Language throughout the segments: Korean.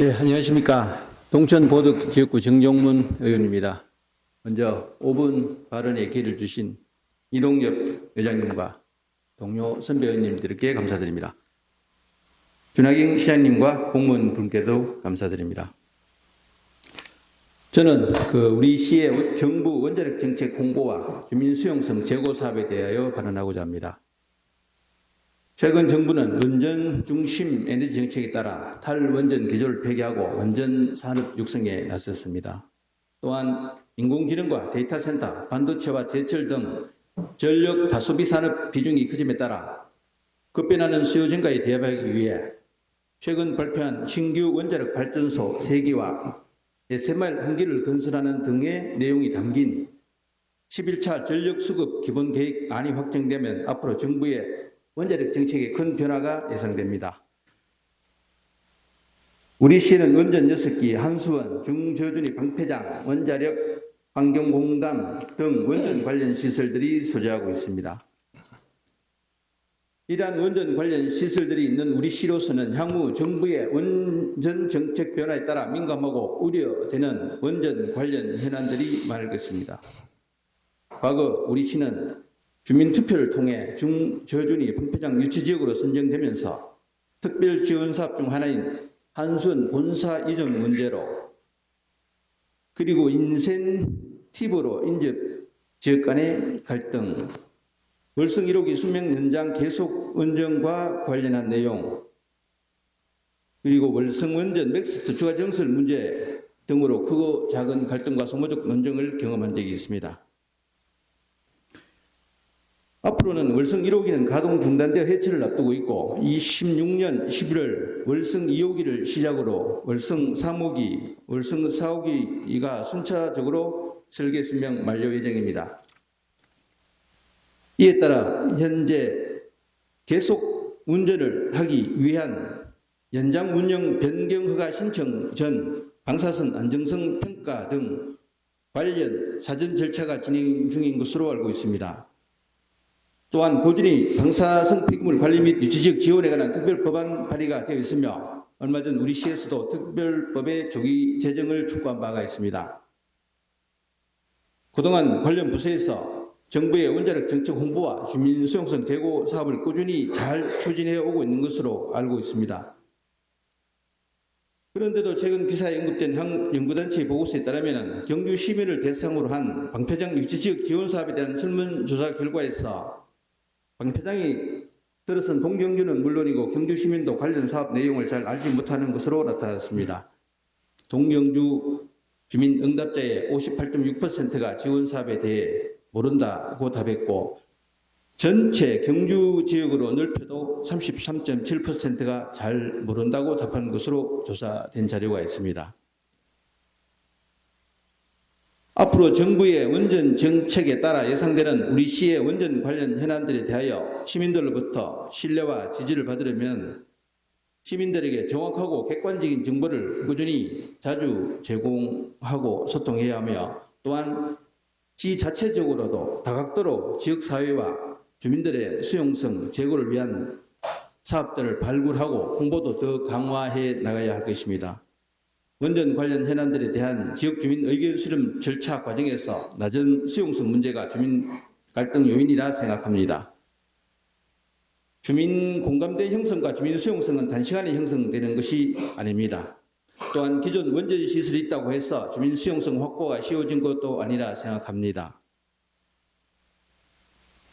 예, 안녕하십니까. 동천 보덕 지역구 정종문 의원입니다. 먼저 5분 발언의 기회를 주신 이동엽 회장님과 동료 선배 의원님들께 감사드립니다. 준하경 시장님과 공무원 분께도 감사드립니다. 저는 그 우리 시의 정부 원자력 정책 홍보와 주민 수용성 제고 사업에 대하여 발언하고자 합니다. 최근 정부는 원전 중심 에너지 정책에 따라 탈원전 기조를 폐기하고 원전 산업 육성에 나섰습니다. 또한 인공지능과 데이터 센터, 반도체와 제철 등 전력 다소비 산업 비중이 커짐에 따라 급변하는 수요 증가에 대비하기 위해 최근 발표한 신규 원자력 발전소 3기와 SMR 한 기를 건설하는 등의 내용이 담긴 11차 전력 수급 기본 계획안이 확정되면 앞으로 정부의 원자력 정책에 큰 변화가 예상됩니다. 우리 시는 원전 6기, 한수원, 중저준위 방패장, 원자력 환경공단 등 원전 관련 시설들이 소재하고 있습니다. 이러한 원전 관련 시설들이 있는 우리 시로서는 향후 정부의 원전 정책 변화에 따라 민감하고 우려되는 원전 관련 현안들이 많을 것입니다. 과거 우리 시는 주민투표를 통해 중저준위 방패장 유치 지역으로 선정되면서 특별 지원 사업 중 하나인 한순 본사 이전 문제로 그리고 인센티브로 인접 지역 간의 갈등, 월성 1호기 수명 연장 계속 원전과 관련한 내용, 그리고 월성 원전 맥스트 추가 정설 문제 등으로 크고 작은 갈등과 소모적 논쟁을 경험한 적이 있습니다. 앞으로는 월성 1호기는 가동 중단되어 해체를 앞두고 있고 26년 11월 월성 2호기를 시작으로 월성 3호기, 월성 4호기가 순차적으로 설계 수명 만료 예정입니다. 이에 따라 현재 계속 운전을 하기 위한 연장 운영 변경 허가 신청 전 방사선 안정성 평가 등 관련 사전 절차가 진행 중인 것으로 알고 있습니다. 또한 고준이 방사성 폐기물 관리 및 유치 지역 지원에 관한 특별 법안 발의가 되어 있으며 얼마 전 우리 시에서도 특별법의 조기 제정을 촉구한 바가 있습니다. 그동안 관련 부서에서 정부의 원자력 정책 홍보와 주민 수용성 제고 사업을 꾸준히 잘 추진해 오고 있는 것으로 알고 있습니다. 그런데도 최근 기사에 언급된 한 연구단체의 보고서에 따르면 경주 시민을 대상으로 한 방패장 유치지역 지원 사업에 대한 설문조사 결과에서 방패장이 들어선 동경주는 물론이고 경주 시민도 관련 사업 내용을 잘 알지 못하는 것으로 나타났습니다. 동경주 주민 응답자의 58.6%가 지원 사업에 대해 모른다고 답했고 전체 경주 지역으로 넓혀도 33.7%가 잘 모른다고 답한 것으로 조사된 자료가 있습니다. 앞으로 정부의 원전 정책에 따라 예상되는 우리 시의 원전 관련 현안들에 대하여 시민들로부터 신뢰와 지지를 받으려면 시민들에게 정확하고 객관적인 정보를 꾸준히 자주 제공하고 소통해야 하며 또한 시 자체적으로도 다각도로 지역사회와 주민들의 수용성 제고를 위한 사업들을 발굴하고 홍보도 더 강화해 나가야 할 것입니다. 원전 관련 현안들에 대한 지역 주민 의견 수렴 절차 과정에서 낮은 수용성 문제가 주민 갈등 요인이라 생각합니다. 주민 공감대 형성과 주민 수용성은 단시간에 형성되는 것이 아닙니다. 또한 기존 원전 시설이 있다고 해서 주민 수용성 확보가 쉬워진 것도 아니라 생각합니다.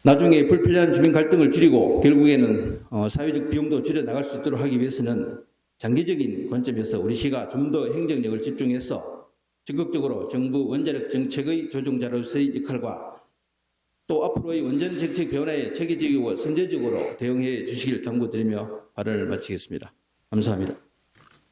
나중에 불필요한 주민 갈등을 줄이고 결국에는 어, 사회적 비용도 줄여 나갈 수 있도록 하기 위해서는 장기적인 관점에서 우리 시가 좀 더 행정력을 집중해서 적극적으로 정부 원자력 정책의 조종자로서의 역할과 또 앞으로의 원전 정책 변화에 체계적이고 선제적으로 대응해 주시길 당부드리며 발언을 마치겠습니다. 감사합니다.